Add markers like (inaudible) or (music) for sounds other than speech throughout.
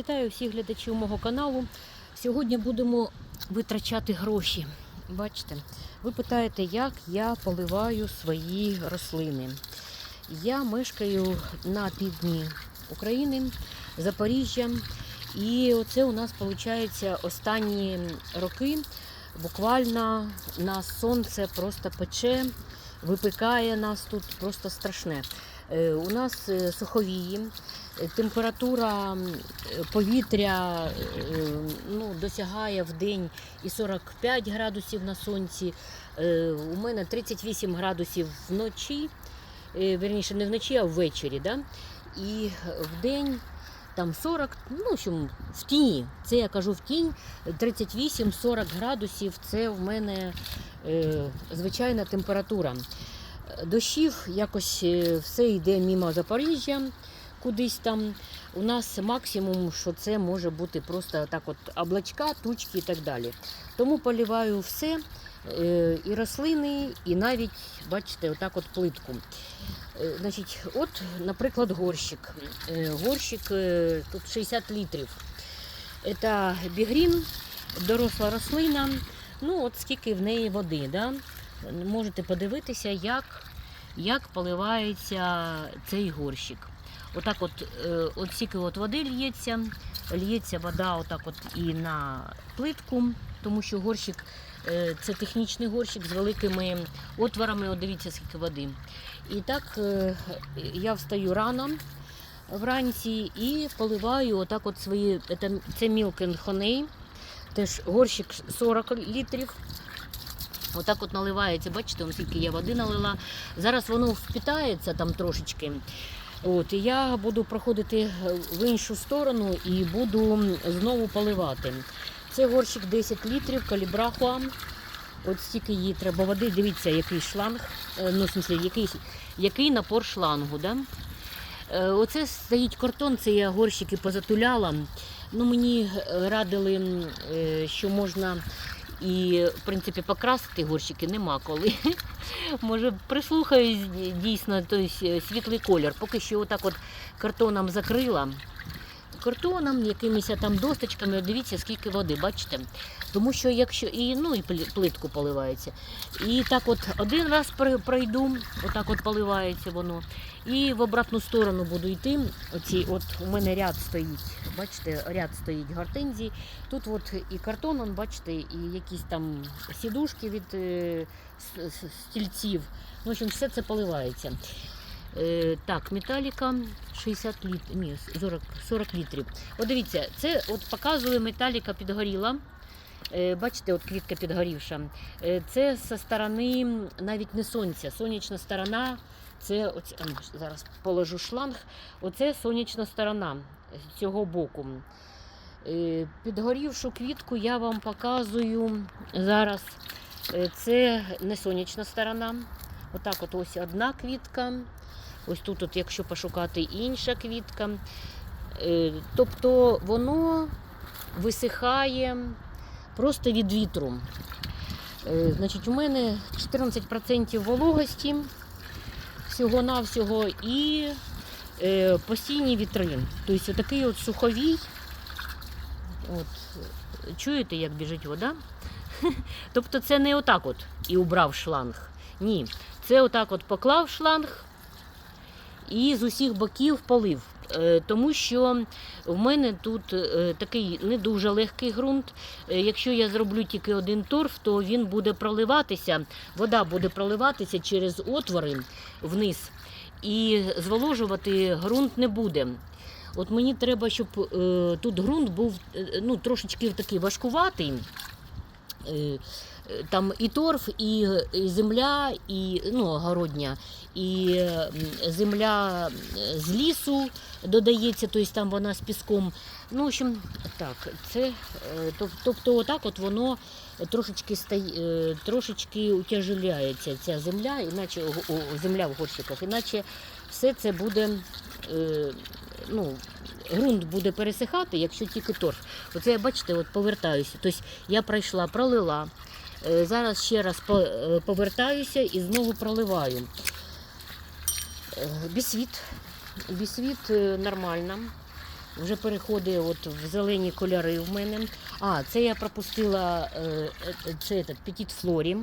Вітаю всіх глядачів мого каналу. Сьогодні будемо витрачати гроші. Бачите, ви питаєте, як я поливаю свої рослини. Я мешкаю на півдні України, Запоріжжя. І оце у нас виходить останні роки. Буквально нас сонце просто пече, випікає нас тут просто страшне. Е, У нас е, суховії, температура повітря е, ну, досягає в день і 45 градусів на сонці. Е, У мене 38 градусів вночі, е, верніше не вночі, а ввечері. Да? І в день там 40, ну, общем, в тіні. Це я кажу в тінь, 38-40 градусів це в мене е, звичайна температура. Дощів якось все йде мимо Запоріжжя, кудись там. У нас максимум, що це може бути просто так от облачка, тучки і так далі. Тому поливаю все, е, і рослини, і навіть, бачите, отак от плитку. Е, Значить, от, наприклад, горщик. Е, Горщик тут 60 літрів. Це бігрін, доросла рослина. Ну, от скільки в неї води. Да? Можете подивитися, як, як поливається цей горщик. Отак от, е, от стільки от води лється, лється вода отак от і на плитку, тому що горщик е, це технічний горщик з великими отворами. От дивіться, скільки води. І так е, я встаю рано вранці і поливаю отак от свої, це, Milk and теж горщик 40 літрів. Отак от наливається, бачите, скільки я води налила. Зараз воно впітається там трошечки. От, я буду проходити в іншу сторону і буду знову поливати. Це горщик 10 літрів, калібрахуа. От стільки їй треба води. Дивіться, який шланг, е, ну, в смысле, який, який напор шлангу. Да? Е, Оце стоїть картон, це я горщики позатуляла. Ну, мені радили, е, що можна і, в принципі, покрасити горщики нема коли. (laughs) Може, прислухаюсь дійсно той світлий колір. Поки що отак от картоном закрила. Картоном, якимись там досточками, дивіться, скільки води, бачите? Тому що якщо і ну і плитку поливається. І так от один раз пройду, отак от поливається воно. І в обратну сторону буду йти. Оці, от у мене ряд стоїть. Бачите, ряд стоїть гортензій. Тут от і картон, он, бачите, і якісь там сідушки від е, стільців. В общем, все це поливається. Е, так, металіка 60 літрів, ні, 40, 40 літрів. Дивіться, це от показує металіка підгоріла. Е, Бачите, от квітка підгорівша. Е, Це зі сторони навіть не сонця. Сонячна сторона, це оці, ну, зараз положу шланг. Оце сонячна сторона цього боку. Е, Підгорівшу квітку я вам показую зараз. Це не сонячна сторона. Отак от ось одна квітка. Ось тут, от, якщо пошукати інша квітка. Тобто воно висихає просто від вітру. Е, Значить, у мене 14% вологості всього-навсього і е, постійні вітри. Тобто такий от суховій. От, чуєте, як біжить вода? (laughs) Тобто це не отак от і убрав шланг. Ні. Це отак от поклав шланг і з усіх боків полив. Е, Тому що в мене тут е, такий не дуже легкий ґрунт. Е, Якщо я зроблю тільки один торф, то він буде проливатися, вода буде проливатися через отвори вниз, і зволожувати ґрунт не буде. От мені треба, щоб тут ґрунт був ну, трошечки такий важкуватий. Там і торф, і, земля, і ну, огородня, і земля з лісу додається, тобто там вона з піском. Ну, в общем, так, це, е, тобто отак от воно трошечки, стає, е, трошечки утяжеляється ця земля, іначе земля в горщиках, іначе все це буде, е, ну, ґрунт буде пересихати, якщо тільки торф. Оце бачите, от повертаюся. Тобто я пройшла, пролила. Е, Зараз ще раз е, повертаюся і знову проливаю. Е, Бісвіт. Бісвіт нормально. вже переходить от в зелені кольори в мене. А, це я пропустила це Petit Флорі.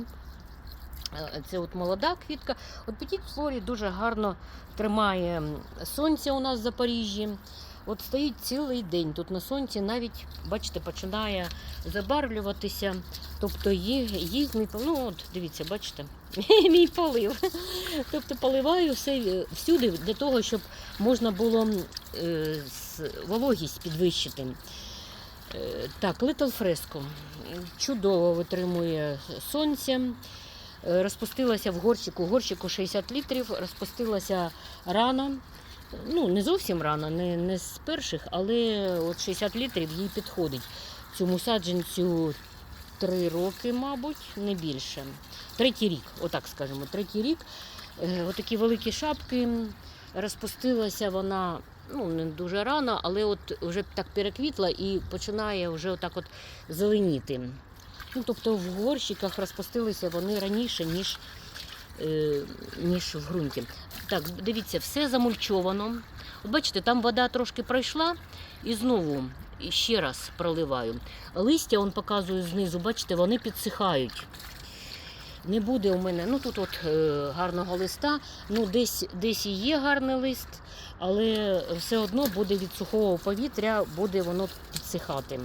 Це от молода квітка. От Petit Флорі дуже гарно тримає сонце у нас в Запоріжжі. От стоїть цілий день тут на сонці, навіть, бачите, починає забарвлюватися. Тобто їх, пол- ну от дивіться, бачите, (laughs) мій полив. Тобто поливаю все всюди для того, щоб можна було е, вологість підвищити. Е, Так, Little Fresco чудово витримує сонце. Е, Розпустилася в горщику, горщику 60 літрів, розпустилася рано. Ну, не зовсім рано, не, не з перших, але от 60 літрів їй підходить. Цьому саджанцю 3 роки, мабуть, не більше. Третій рік, отак скажемо, третій рік. Е, Отакі великі шапки. Розпустилася вона ну, не дуже рано, але от вже так переквітла і починає вже отак от зеленіти. Ну, тобто в горщиках розпустилися вони раніше, ніж, ніж в ґрунті. Так, дивіться, все замульчовано. Бачите, там вода трошки пройшла і знову ще раз проливаю. Листя, он показую знизу, бачите, вони підсихають. Не буде у мене, ну тут от е, гарного листа, ну десь, десь і є гарний лист, але все одно буде від сухого повітря, буде воно підсихати.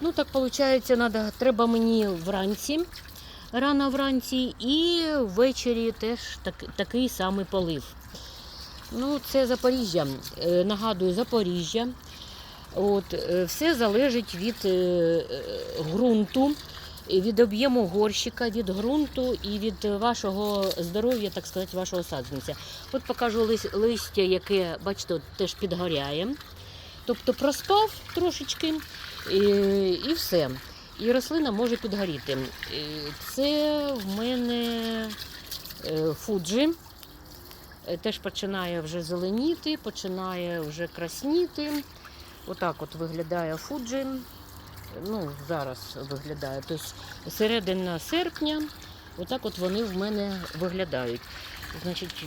Ну так виходить, треба мені вранці, рано вранці, і ввечері теж так, такий самий полив. Ну, це Запоріжжя. Е, Нагадую, Запоріжжя. От, е, все залежить від е, ґрунту, від об'єму горщика, від ґрунту і від вашого здоров'я, так сказати, вашого саджанця. От покажу листя, яке, бачите, теж підгоряє. Тобто проспав трошечки і, і все. І рослина може підгоріти. Це в мене е, фуджі. Е, Теж починає вже зеленіти, починає вже красніти. Отак от виглядає фуджі. Ну, зараз виглядає. Тобто середина серпня, отак от вони в мене виглядають. Значить,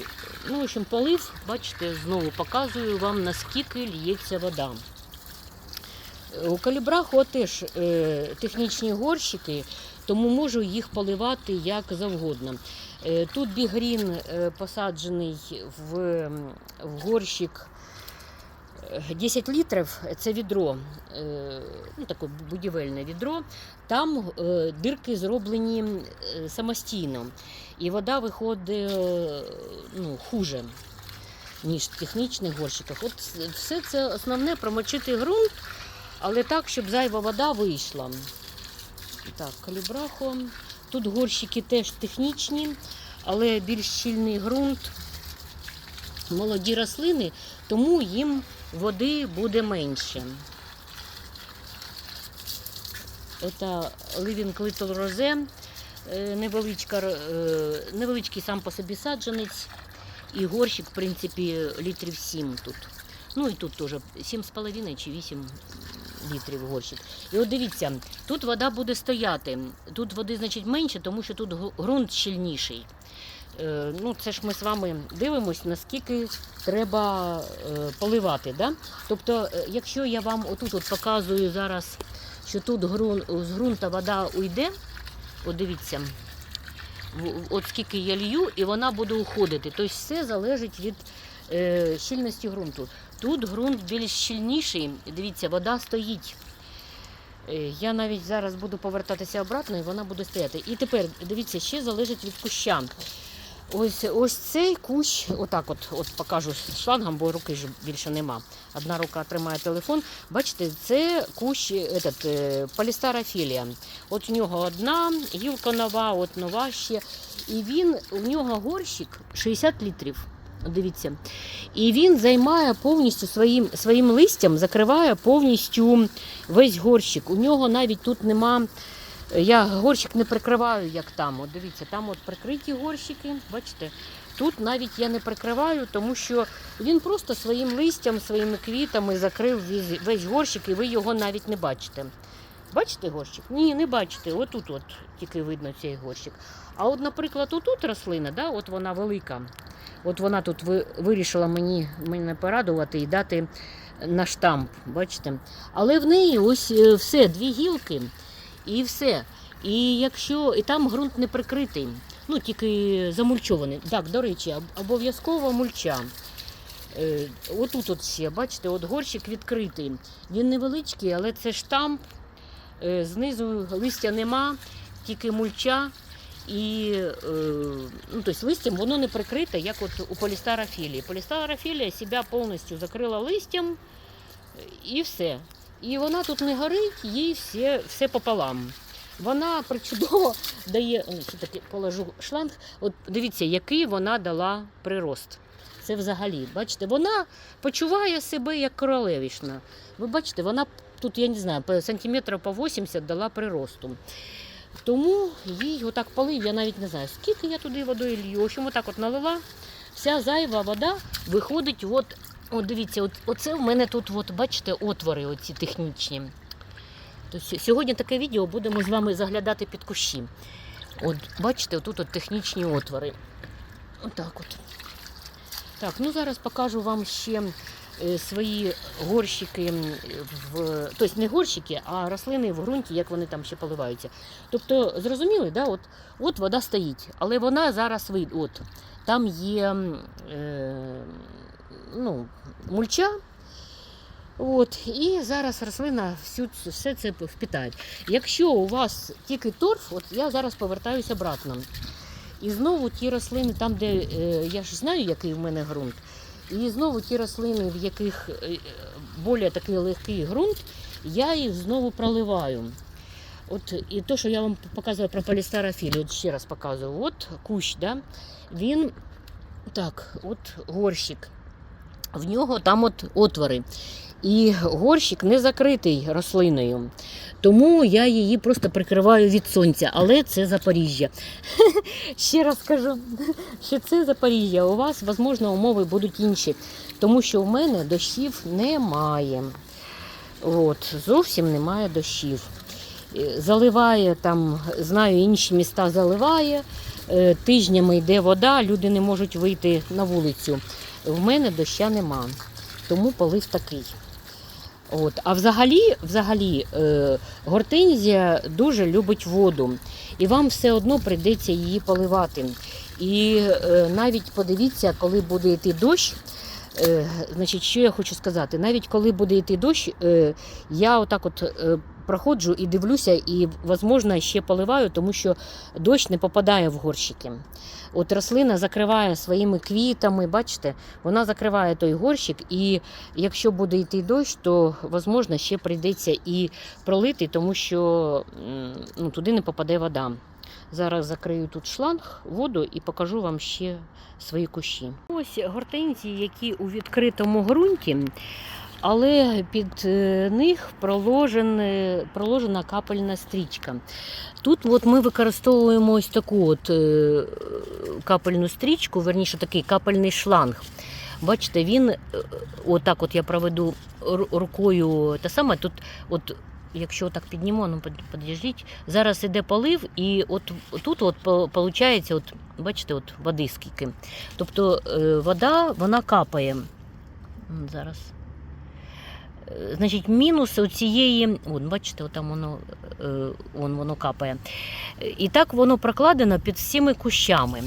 ну, в общем, полив, бачите, знову показую вам, наскільки лється вода. У калібраху теж е, технічні горщики, тому можу їх поливати як завгодно. Е, Тут бігрін е, посаджений в, в горщик е, 10 літрів, це відро, ну таке будівельне відро. Там дирки зроблені самостійно, і вода виходить ну, хуже, ніж в технічних горщиках. От все це основне промочити ґрунт, але так, щоб зайва вода вийшла. Так, калібрахо. Тут горщики теж технічні, але більш щільний ґрунт, молоді рослини, тому їм води буде менше. Це Living Little Rose, е, е, невеличкий сам по собі саджанець. І горщик, в принципі, літрів 7 тут. Ну і тут теж 7,5 чи 8 літрів горщик. І от дивіться, тут вода буде стояти. Тут води, значить, менше, тому що тут ґрунт щільніший. Е, ну, це ж ми з вами дивимось, наскільки треба е, поливати. Да? Тобто, е, якщо я вам отут от показую зараз, що тут з ґрунта вода уйде, от дивіться, от скільки я лью, і вона буде уходити. Тобто все залежить від щільності ґрунту. Тут ґрунт більш щільніший, дивіться, вода стоїть. Е, Я навіть зараз буду повертатися обратно і вона буде стояти. І тепер дивіться, ще залежить від куща. Ось ось цей кущ, отак от, от покажу шлангом, бо руки ж більше нема. Одна рука тримає телефон. Бачите, це кущ этот, е, полістарафілія. От у нього одна гілка нова, от нова ще. І він, у нього горщик 60 літрів. Дивіться. І він займає повністю своїм, своїм листям, закриває повністю весь горщик. У нього навіть тут нема. Я горщик не прикриваю, як там. От дивіться, там от прикриті горщики, бачите. Тут навіть я не прикриваю, тому що він просто своїм листям, своїми квітами закрив весь, горщик, і ви його навіть не бачите. Бачите горщик? Ні, не бачите. Отут от тільки видно цей горщик. А от, наприклад, отут рослина, да, от вона велика. От вона тут вирішила мені мене порадувати і дати на штамп, бачите. Але в неї ось е, все, дві гілки і все. І якщо і там ґрунт не прикритий, ну тільки замульчований. Так, до речі, обов'язково мульча. Е, Отут от ще, бачите, от горщик відкритий. Він невеличкий, але це штамп. Е, Знизу листя нема, тільки мульча. І е, ну, тобто листям воно не прикрите, як от у полістарафілії. Полістарафілія себе повністю закрила листям і все. І вона тут не горить, їй все, все пополам. Вона причудово (laughs) дає, ну, ще таки положу шланг. От дивіться, який вона дала прирост. Це взагалі, бачите, вона почуває себе як королевішна. Ви бачите, вона тут, я не знаю, сантиметрів по 80 дала приросту. Тому їй отак полив, я навіть не знаю, скільки я туди водою лью. В общем, отак от налила. Вся зайва вода виходить, от, от дивіться, от, оце в мене тут, от, бачите, отвори оці технічні. Тобто сьогодні таке відео будемо з вами заглядати під кущі. От, бачите, тут от технічні отвори. Отак от. Так, ну зараз покажу вам ще свої горщики, в, тобто не горщики, а рослини в ґрунті, як вони там ще поливаються. Тобто, зрозуміли, да? от, от вода стоїть, але вона зараз вийде. От, там є е, ну, мульча. От, і зараз рослина всю, все це впітає. Якщо у вас тільки торф, от я зараз повертаюся обратно. І знову ті рослини, там, де е, я ж знаю, який в мене ґрунт, і знову ті рослини, в яких е, більш такий легкий ґрунт, я їх знову проливаю. От і те, що я вам показувала про полістарафіль, от ще раз показую. От кущ, да? він так, от горщик. В нього там от отвори. І горщик не закритий рослиною. Тому я її просто прикриваю від сонця, але це Запоріжжя. (laughs) Ще раз кажу, (laughs) що це Запоріжжя. У вас, можливо, умови будуть інші, тому що в мене дощів немає. От, зовсім немає дощів. Е, Заливає там, знаю, інші міста заливає. е, Тижнями йде вода, люди не можуть вийти на вулицю. В мене доща нема, тому полив такий. От. А взагалі, взагалі е, гортензія дуже любить воду, і вам все одно прийдеться її поливати. І е, навіть подивіться, коли буде йти дощ. Е, значить, що я хочу сказати? Навіть коли буде йти дощ, е, я отак от е, проходжу і дивлюся, і, можливо, ще поливаю, тому що дощ не попадає в горщики. От рослина закриває своїми квітами, бачите, вона закриває той горщик, і якщо буде йти дощ, то можливо, ще прийдеться і пролити, тому що ну, туди не попаде вода. Зараз закрию тут шланг, воду і покажу вам ще свої кущі. Ось гортензії, які у відкритому ґрунті, але під е, них проложена, проложена капельна стрічка. Тут от ми використовуємо ось таку от е, капельну стрічку, верніше такий капельний шланг. Бачите, він е, отак от я проведу рукою те саме. Тут, от, якщо так підніму, ну под- зараз іде полив, і от тут от виходить, от, бачите, от води скільки. Тобто вода вона капає. Зараз. Е, Значить, мінус у цієї, от, бачите, там воно, е, вон воно капає. І так воно прокладено під всіми кущами.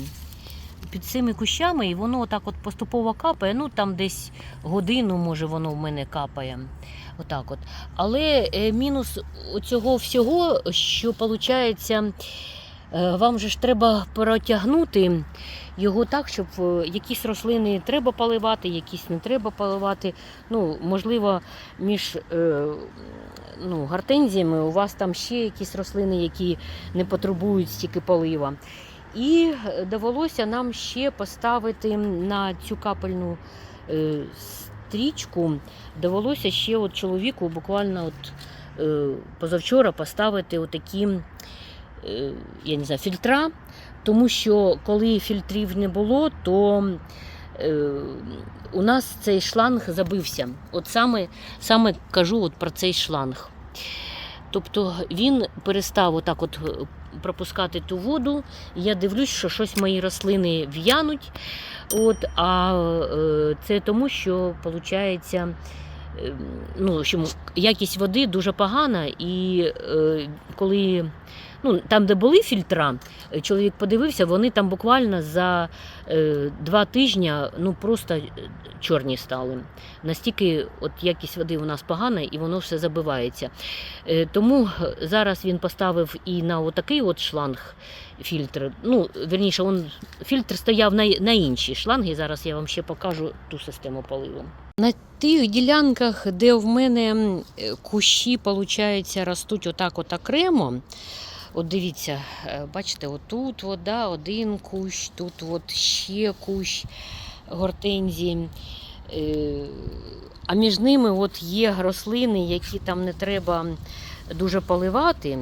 Під цими кущами, і воно отак от поступово капає. Ну там десь годину, може, воно в мене капає. Отак от. Але е, мінус цього всього, що виходить, вам же ж треба протягнути його так, щоб е, якісь рослини треба поливати, якісь не треба поливати. Ну, можливо, між е, ну, гортензіями у вас там ще якісь рослини, які не потребують стільки полива. І е, довелося нам ще поставити на цю капельну е, стрічку. Довелося ще от чоловіку буквально от, е, позавчора поставити отакі е, я не знаю, фільтра, тому що коли фільтрів не було, то е, у нас цей шланг забився. От саме, саме кажу от про цей шланг. Тобто він перестав отак от е, пропускати ту воду. Я дивлюсь, що щось мої рослини в'януть. От, а е, це тому, що виходить, е, ну, общем, якість води дуже погана, і е, коли ну, там, де були фільтра, е, чоловік подивився, вони там буквально за е, два тижні ну, просто е, чорні стали. Настільки от якість води у нас погана і воно все забивається. Е, тому зараз він поставив і на отакий от шланг фільтр. Ну, верніше, он, фільтр стояв на, на іншій шланги. Зараз я вам ще покажу ту систему поливу. На тих ділянках, де в мене е, кущі, виходить, ростуть отак от окремо. От дивіться, е, бачите, отут вода, один кущ, тут от ще кущ гортензії. Е, А між ними от є рослини, які там не треба дуже поливати.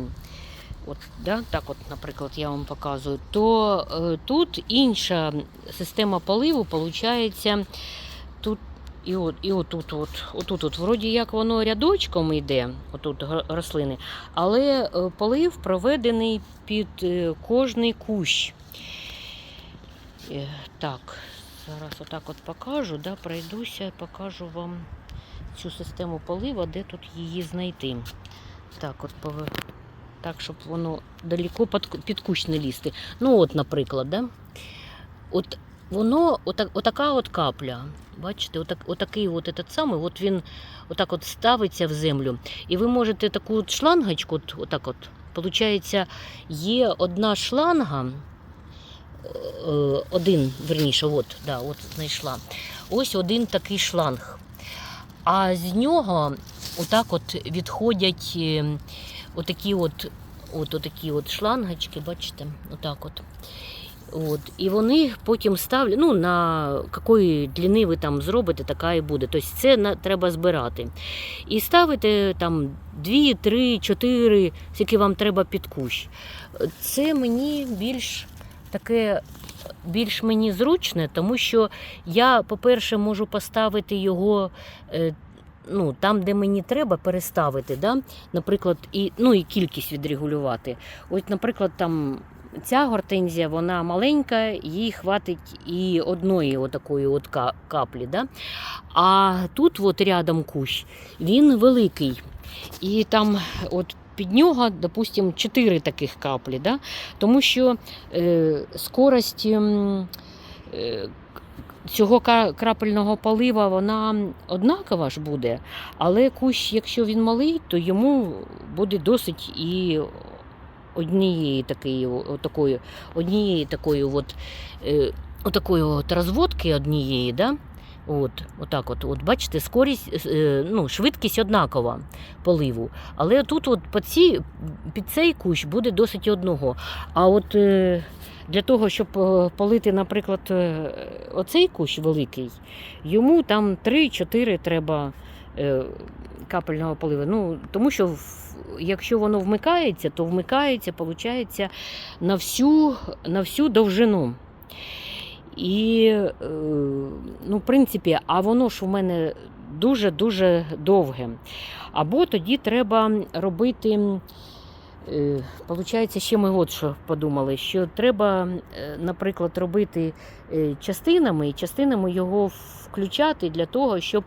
От, да, так, от, наприклад, я вам показую, то е, тут інша система поливу, виходить, і от, і отут, от, отут, от, вроді як воно рядочком йде, отут рослини, але е, полив проведений під е, кожний кущ. Е, Так, зараз отак от покажу, да, пройдуся, покажу вам цю систему полива, де тут її знайти. Так, от пове- так, щоб воно далеко під кущ не лізти. Ну, от, наприклад, да? от воно, отак, отака от капля. Бачите, отак, отакий от этот самий, от він отак от ставиться в землю. І ви можете таку от шлангочку, от, отак от, получається, є одна шланга, е, один, верніше, от, да, от знайшла. Ось один такий шланг. А з нього отак от відходять е, отакі от, от, отакі от шлангочки, бачите, отак от. От. І вони потім ставлять, ну, на якої длини ви там зробите, така і буде. Тобто це на, треба збирати. І ставите там 2, 3, 4, скільки вам треба під кущ. Це мені більш таке. Більш мені зручне, тому що я, по-перше, можу поставити його е, ну, там, де мені треба, переставити. Да? Наприклад, і, ну, і кількість відрегулювати. Ось, наприклад, там ця гортензія, вона маленька, їй хватить і одної отакої от каплі. Да? А тут от рядом кущ, він великий. І там от під нього, допустимо, 4 таких каплі. Да? Тому що е, скорость е, цього крапельного полива вона однакова ж буде, але кущ, якщо він малий, то йому буде досить і однієї такої, отакої, однієї такої от, е, отакої от розводки однієї, да? От, отак от, от, бачите, скорість, е, ну, швидкість однакова поливу. Але тут от під, ці, під цей кущ буде досить одного. А от е, для того, щоб е, полити, наприклад, оцей кущ великий, йому там 3-4 треба капельного поливу. Ну, тому що якщо воно вмикається, то вмикається, виходить, на всю, на всю довжину. І, е, ну, в принципі, а воно ж у мене дуже-дуже довге. Або тоді треба робити. Е, Получається, ще ми от що подумали, що треба, е, наприклад, робити частинами і частинами його включати для того, щоб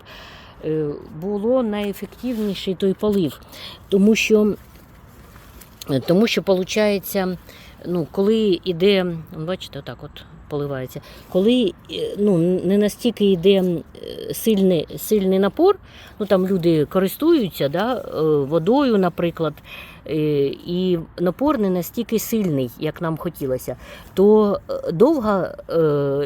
було найефективніший той полив. Тому що, е, тому що виходить, ну, коли йде, бачите, отак от поливається, коли е, ну, не настільки йде е, сильний, сильний напор, ну там люди користуються да, е, водою, наприклад, е, і напор не настільки сильний, як нам хотілося, то е, довга е,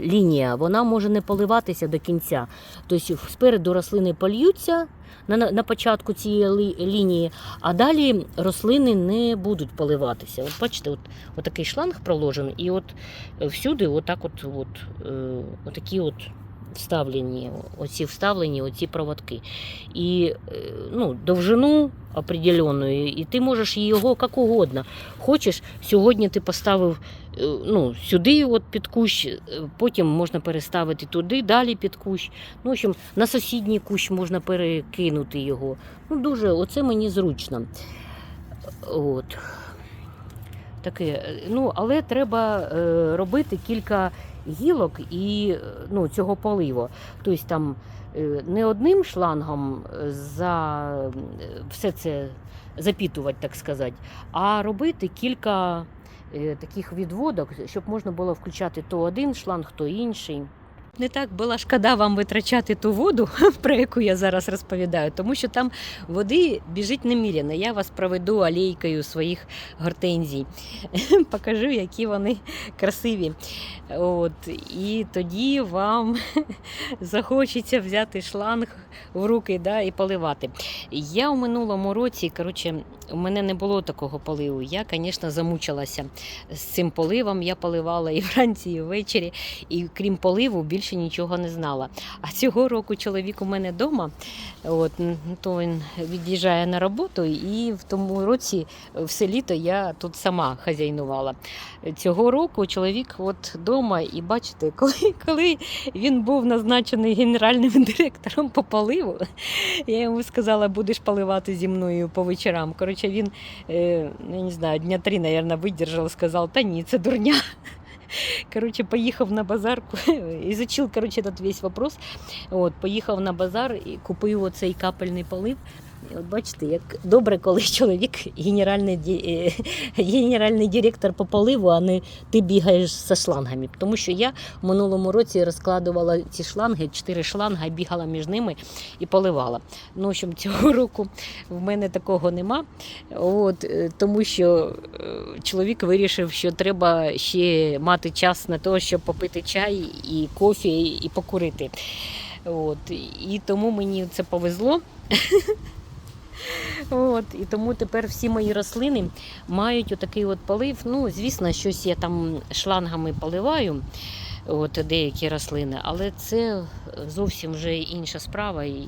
лінія вона може не поливатися до кінця. Тобто спереду рослини польються на, початку цієї лінії, а далі рослини не будуть поливатися. От бачите, от, от такий шланг проложений, і от е, всюди отак от, от, е, отакі от вставлені, оці вставлені оці проводки. І е, ну, довжину определенную, і ти можеш його як угодно. Хочеш, сьогодні ти поставив е, ну, сюди от під кущ, е, потім можна переставити туди, далі під кущ. Ну, в общем, на сусідній кущ можна перекинути його. Ну, дуже, оце мені зручно. От. Таке, ну, але треба е, робити кілька гілок і е, ну, цього поливу. Тобто там е, не одним шлангом е, за все це запітувати, так сказати, а робити кілька таких відводок, щоб можна було включати то один шланг, то інший. Не так була шкода вам витрачати ту воду, (laughs) про яку я зараз розповідаю, тому що там води біжить неміряно. Я вас проведу алейкою своїх гортензій. (laughs) Покажу, які вони красиві. От, і тоді вам (laughs) захочеться взяти шланг в руки да, і поливати. Я у минулому році, коротше, у мене не було такого поливу. Я, звісно, замучилася з цим поливом. Я поливала і (laughs) вранці, і ввечері, і крім поливу, більше нічого не знала. А цього року чоловік у мене вдома, от, то він від'їжджає на роботу, і в тому році все літо я тут сама хазяйнувала. Цього року чоловік от вдома, і бачите, (laughs) коли, коли він був назначений генеральним (laughs) директором по поливу, я йому сказала, будеш поливати зі мною по вечорам. Коротше, він, е, ну, я не знаю, дня три, мабуть, видержав, сказав, та ні, це дурня. Короче, поїхав на базар, изучил, (laughs) короче, этот весь вопрос. От, поїхав на базар і купив оцей капельний полив. От бачите, як добре, коли чоловік генеральний, (laughs) генеральний директор по поливу, а не ти бігаєш зі шлангами. Тому що я в минулому році розкладувала ці шланги, чотири шланги, бігала між ними і поливала. Ну, в цього (laughs) року в мене такого нема. От, е, тому що е, чоловік вирішив, що треба ще мати час на те, щоб попити чай і кофі, і покурити. От, і тому мені це повезло. (laughs) От, і тому тепер всі мої рослини мають отакий от полив. Ну, звісно, щось я там шлангами поливаю, от, деякі рослини, але це зовсім вже інша справа, і,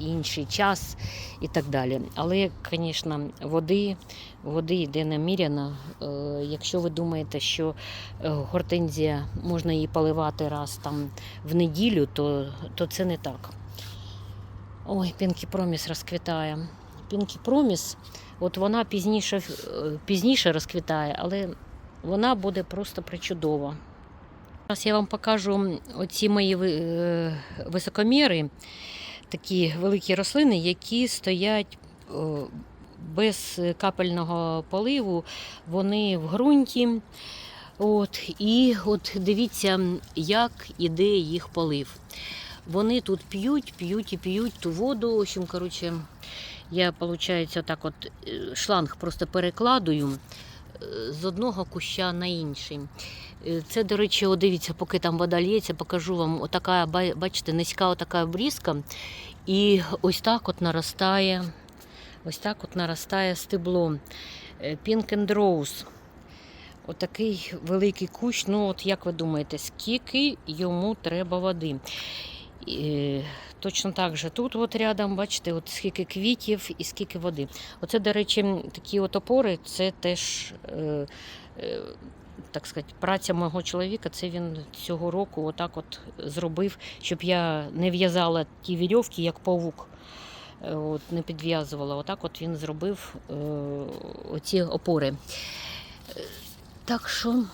інший час і так далі. Але, звісно, води, води йде наміряно. Е, якщо ви думаєте, що е, гортензія можна її поливати раз там в неділю, то, то це не так. Ой, Пінкі Проміс розквітає. Пінкі Проміс, от вона пізніше, е, пізніше розквітає, але вона буде просто причудова. Зараз я вам покажу оці мої е, високоміри, такі великі рослини, які стоять без капельного поливу, вони в ґрунті. От, і от дивіться, як іде їх полив. Вони тут п'ють, п'ють і п'ють ту воду. В общем, коротше, я, виходить, так от е, шланг просто перекладую е, з одного куща на інший. Е, Це, до речі, о, дивіться, поки там вода лється, покажу вам отака, бачите, низька отака обрізка. І ось так от наростає, ось так от наростає стебло. Pink. Отакий великий кущ. Ну, от як ви думаєте, скільки йому треба води? І, точно так же тут от рядом, бачите, от скільки квітів і скільки води. Оце, до речі, такі от опори, це теж, е, е, так сказати, праця мого чоловіка. Це він цього року отак от зробив, щоб я не в'язала ті вірьовки, як павук. Е, От, не підв'язувала. Отак от він зробив е, оці опори. Так що.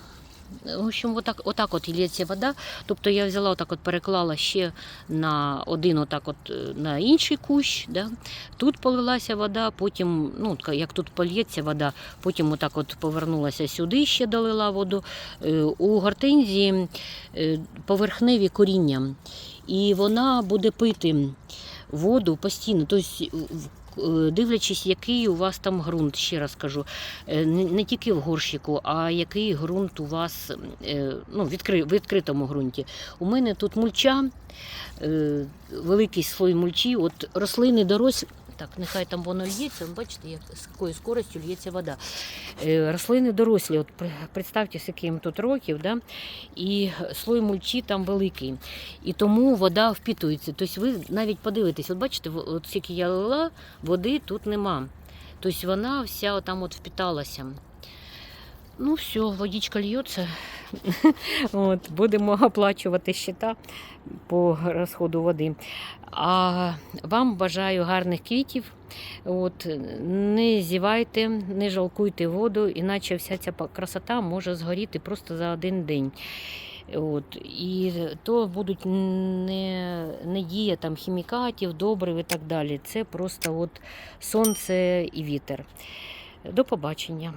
В общем, отак, отак от лється вода. Тобто я взяла, отак от переклала ще на один, отак от е, на інший кущ. Да? Тут полилася вода, потім, ну, як тут польється вода, потім отак от повернулася сюди, ще долила воду. Е, У гортензії е, поверхневі коріння, і вона буде пити воду постійно. Тобто, дивлячись, який у вас там ґрунт, ще раз кажу, Е, не, тільки в горщику, а який ґрунт у вас е, ну, в відкритому ґрунті. У мене тут мульча, е, великий слой мульчі, от рослини дорослі. Так, нехай там воно лється, бачите, як, з якою скоростю лється вода. Е, рослини дорослі, от представте, скільки їм тут років, да? і слой мульчі там великий. І тому вода впітується. Тобто ви навіть подивитесь, от бачите, от скільки я лила, води тут нема. Тобто вона вся там от впіталася. Ну, все, водичка льється. (laughs) От, будемо оплачувати щита по розходу води. А вам бажаю гарних квітів. От, не зівайте, не жалкуйте воду, іначе вся ця красота може згоріти просто за один день. От, і то будуть не, не дія там хімікатів, добрив і так далі. Це просто от сонце і вітер. До побачення.